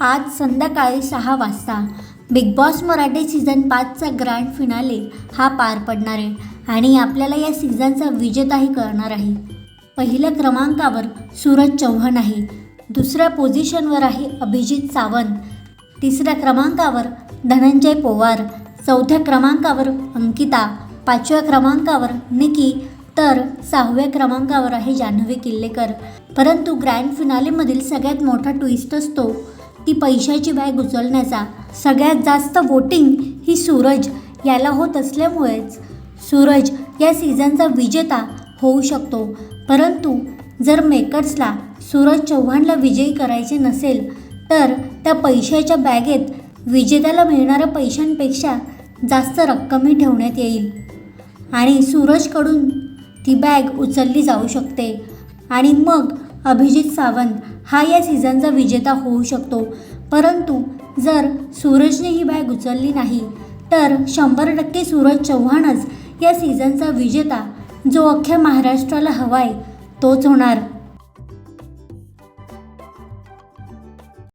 आज संध्याकाळी सहा वाजता बिग बॉस मराठी सीझन पाचचा ग्रँड फिनाले हा पार पडणार आहे आणि आपल्याला या सीझनचा विजेताही कळणार आहे. पहिल्या क्रमांकावर सूरज चव्हाण आहे. दुसऱ्या पोझिशनवर आहे अभिजित सावंत. तिसऱ्या क्रमांकावर धनंजय पोवार. चौथ्या क्रमांकावर अंकिता. पाचव्या क्रमांकावर निकी. तर सहाव्या क्रमांकावर आहे जान्हवी किल्लेकर. परंतु ग्रँड फिनालेमधील सगळ्यात मोठा ट्विस्ट असतो ती पैशाची बॅग उचलण्याचा सगळ्यात जास्त वोटिंग ही सूरज याला होत असल्यामुळेच सूरज या सीझनचा विजेता होऊ शकतो. परंतु जर मेकर्सला सूरज चव्हाणला विजयी करायचे नसेल तर त्या पैशाच्या बॅगेत विजेत्याला मिळणाऱ्या पैशांपेक्षा जास्त रक्कमही ठेवण्यात येईल. आणि सूरजकडून ती बॅग उचलली जाऊ शकते. आणि मग अभिजित सावंत हा या सीझनचा विजेता होऊ शकतो. परंतु जर सूरजने ही बॅग उचलली नाही तर शंभर टक्के सूरज चव्हाणच या सीझनचा विजेता जो अख्ख्या महाराष्ट्राला हवा आहे तोच होणार.